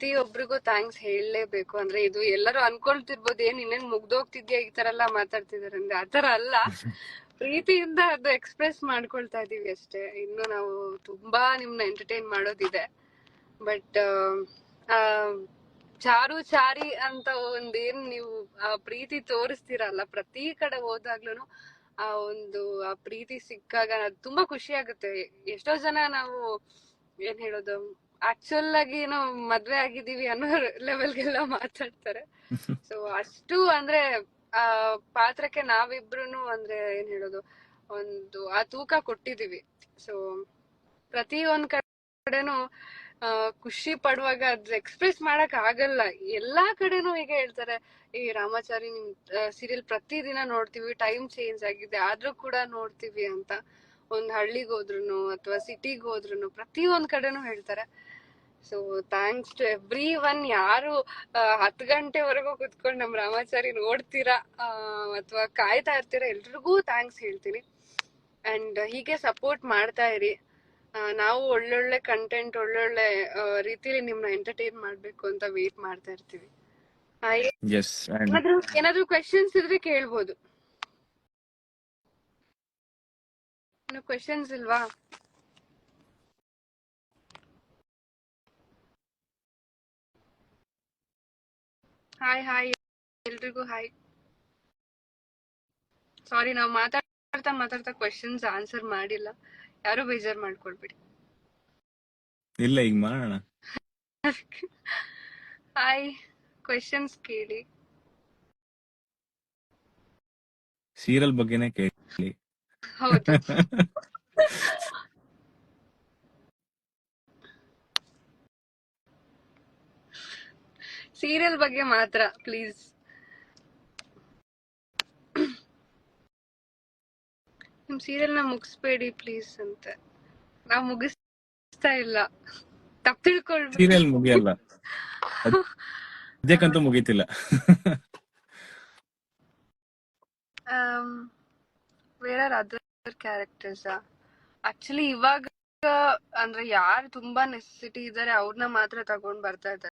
ಪ್ರತಿಯೊಬ್ಬರಿಗೂ ಥ್ಯಾಂಕ್ಸ್ ಹೇಳಲೇಬೇಕು. ಅಂದ್ರೆ ಇದು ಎಲ್ಲರೂ ಅನ್ಕೊಳ್ತಿರ್ಬೋದು ಏನ್ ಇನ್ನೇನ್ ಮುಗ್ದೋಗ್ತಿದ್ಯಾ? ಈ ತರ ಎಲ್ಲ ಮಾತಾಡ್ತಿದಾರೆ. ಅಂದ್ರೆ ಆತರ ಅಲ್ಲ. ಪ್ರೀತಿಯಿಂದ ಅದು ಎಕ್ಸ್ಪ್ರೆಸ್ ಮಾಡ್ಕೊಳ್ತಾ ಇದೀವಿ ಅಷ್ಟೇ. ಇನ್ನು ನಾವು ತುಂಬಾ ನಿಮ್ನ ಎಂಟರ್ಟೈನ್ ಮಾಡೋದಿದೆ. ಬಟ್ ಚಾರು ಚಾರಿ ಅಂತ ಒಂದೇನ್ ನೀವು ಆ ಪ್ರೀತಿ ತೋರಿಸ್ತೀರಲ್ಲ ಪ್ರತಿ ಕಡೆ ಹೋದಾಗ್ಲೂ ಆ ಒಂದು ಆ ಪ್ರೀತಿ ಸಿಕ್ಕಾಗ ತುಂಬಾ ಖುಷಿ ಆಗುತ್ತೆ. ಎಷ್ಟೋ ಜನ ನಾವು ಏನ್ ಹೇಳೋದು ಆಕ್ಚುಲ್ ಆಗಿ ಏನೋ ಮದ್ವೆ ಆಗಿದೀವಿ ಅನ್ನೋ ಲೆವೆಲ್ಗೆಲ್ಲ ಮಾತಾಡ್ತಾರೆ. ಸೊ ಅಷ್ಟು ಅಂದ್ರೆ ಆ ಪಾತ್ರಕ್ಕೆ ನಾವಿಬ್ರುನು ಅಂದ್ರೆ ಏನ್ ಹೇಳೋದು ಒಂದು ಆ ತೂಕ ಕೊಟ್ಟಿದೀವಿ ಸೊ ಪ್ರತಿ ಒಂದ್ ಕಡೆನೂ ಆ ಖುಷಿ ಪಡುವಾಗ ಅದ್ ಎಕ್ಸ್ಪ್ರೆಸ್ ಮಾಡಕ್ ಆಗಲ್ಲ. ಎಲ್ಲಾ ಕಡೆನೂ ಈಗ ಹೇಳ್ತಾರೆ ಈ ರಾಮಾಚಾರಿ ನಿಮ್ ಸೀರಿಯಲ್ ಪ್ರತಿದಿನ ನೋಡ್ತೀವಿ ಟೈಮ್ ಚೇಂಜ್ ಆಗಿದೆ ಆದ್ರೂ ಕೂಡ ನೋಡ್ತೀವಿ ಅಂತ. ಒಂದ್ ಹಳ್ಳಿಗ್ ಹೋದ್ರುನು ಅಥವಾ ಸಿಟಿಗ್ ಹೋದ್ರುನು ಪ್ರತಿ ಒಂದ್ ಕಡೆನೂ ಹೇಳ್ತಾರೆ. So thanks to everyone ಯಾರು ಹತ್ ಹತ್ತು ಗಂಟೆವರೆಗೂ ಕುತ್ಕೊಂಡು ನಮ್ ರಾಮಾಚಾರಿ ನೋಡ್ತೀರಾ ಅಥವಾ ಕಾಯ್ತಾ ಇರ್ತೀರಾ ಎಲ್ರಿಗೂ ಥ್ಯಾಂಕ್ಸ್ ಹೇಳ್ತೀನಿ. ಅಂಡ್ ಹೀಗೆ ಸಪೋರ್ಟ್ ಮಾಡ್ತಾ ಇರಿ. ನಾವು ಒಳ್ಳೊಳ್ಳೆ ಕಂಟೆಂಟ್ ಒಳ್ಳೊಳ್ಳೆ ರೀತಿಲಿ ನಿಮ್ನ ಎಂಟರ್ಟೈನ್ ಮಾಡ್ಬೇಕು ಅಂತ ವೇಟ್ ಮಾಡ್ತಾ ಇರ್ತೀವಿ. ಏನಾದ್ರು ಕ್ವೆಶನ್ಸ್ ಇದ್ರೆ ಕೇಳ್ಬೋದು. ಇನ್ನು ಕ್ವೆಶನ್ಸ್ ಇಲ್ವಾ? ಹಾಯ್ ಹಾಯ್ ಎಲ್ರಿಗೂ ಹಾಯ್ ಸಾರಿ ನಾವು ಮಾತಾಡ್ತಾ ಮಾತಾಡ್ತಾ ಕ್ವೆಶನ್ಸ್ ಆನ್ಸರ್ ಮಾಡಿಲ್ಲ. ಯಾರು ಬೇಜಾರ್ ಮಾಡ್ಕೊಳ್ಬೇಡಿ. ಇಲ್ಲ ಈಗ ಮಾಡೋಣ. ಹಾಯ್ ಕ್ವೆಶನ್ಸ್ ಕೇಳಿ. ಸೀರಿಯಲ್ ಬಗ್ಗೆನೇ ಕೇಳಿ. ಹೌದು. ಸೀರಿಯಲ್ ಬಗ್ಗೆ ಮಾತ್ರ ಪ್ಲೀಸ್. ನಿಮ್ ಸೀರಿಯಲ್ನ ಮುಗಿಸ್ಬೇಡಿ ಪ್ಲೀಸ್ ಅಂತ. ನಾವ್ ಮುಗಿಸ್ತಾ ಇಲ್ಲ. ತಪ್ಪು ತಿಳ್ಕೊಳ್ಬೇಕು. ಸೀರಿಯಲ್ ಮುಗಿಯಲ್ಲ. ಸದ್ಯಕ್ಕಂತೂ ಮುಗೀತಿಲ್ಲ. Where are other characters actually ಇವಾಗ ಅಂದ್ರೆ ಯಾರು ತುಂಬಾ ನೆಸೆಸಿಟಿ ಇದಾರೆ ಅವ್ರನ್ನ ಮಾತ್ರ ತಗೊಂಡ್ ಬರ್ತಾ ಇದ್ದಾರೆ.